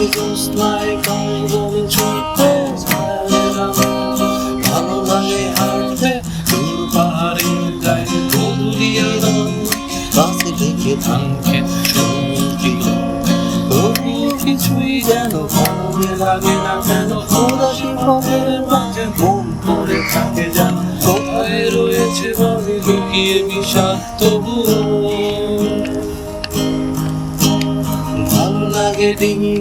আকাশে জ্যোৎস্নায় কাঙ্গনে ছুটতে ছায়ার ভালো লাগে হাঁটতে দূর পাহাড়ের গায়ে বদলিয়া কাছে থেকে ধান খেত সমুদ্রিত তবুও কিছুই যেন ভালো লাগে না কেন উদাসী পথের মাঝে মন পড়ে থাকে যেন কোথায় রয়েছে ভাবে লুকিয়ে বিষাদ তবুও লাগে ডিঙি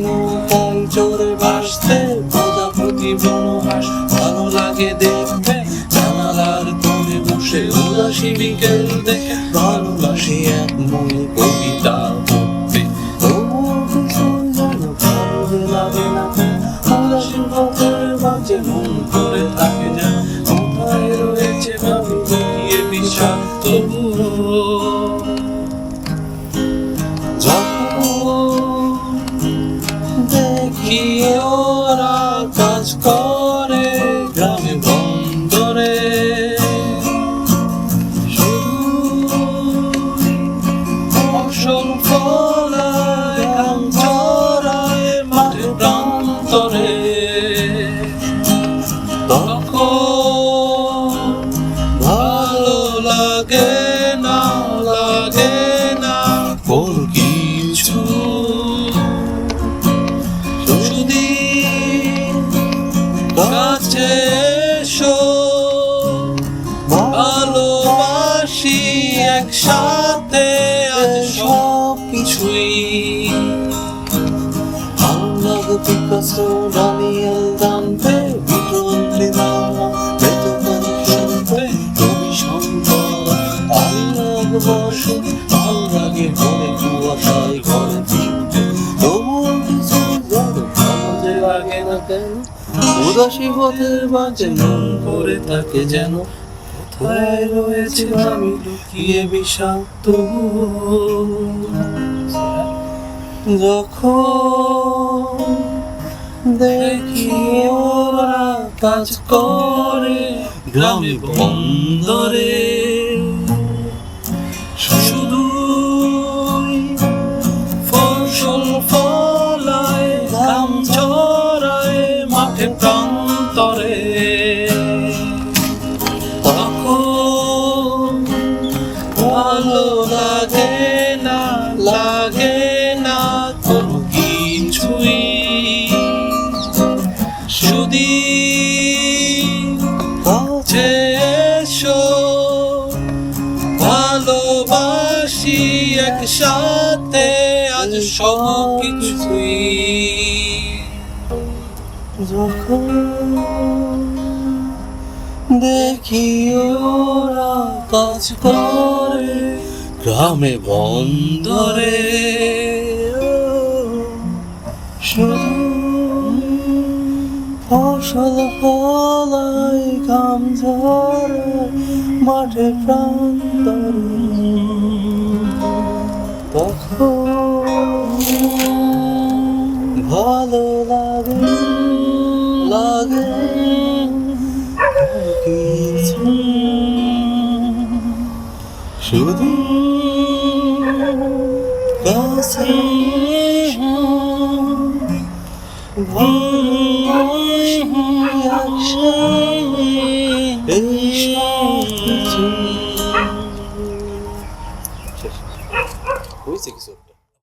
পঞ্চর বাসতে প্রজাপতি বনবাস ভালো লাগে দেখতে, জানালার কোণে বসে উদাসী বিকেল দেখে। ভালোবাসি এক মনে একসাথে আজ সব কিছুই আল্লাহ বসে ভালো লাগে ঘরে কুয়াশায় ঘরে ফিরতে। তবুও কিছু যেন ভালো লাগে না কেন? উদাসী পথের মাঝে মন করে থাকে যেন। কোথায় রয়েছে আমি লুকিয়ে বিষাক্ত যখন দেখি ওরা কাজ করে গ্রামে বন্দরে একসাথে আজ সব কিছুই যখন দেখি ওরা কাজ করে গ্রামে বন্দরে ফসল ফলায় কাম ঝরে মাঠে প্রান্তরে। তখন ভালো লাগে লাগে শুধু কাছে একসাথে হয়েছে কিছু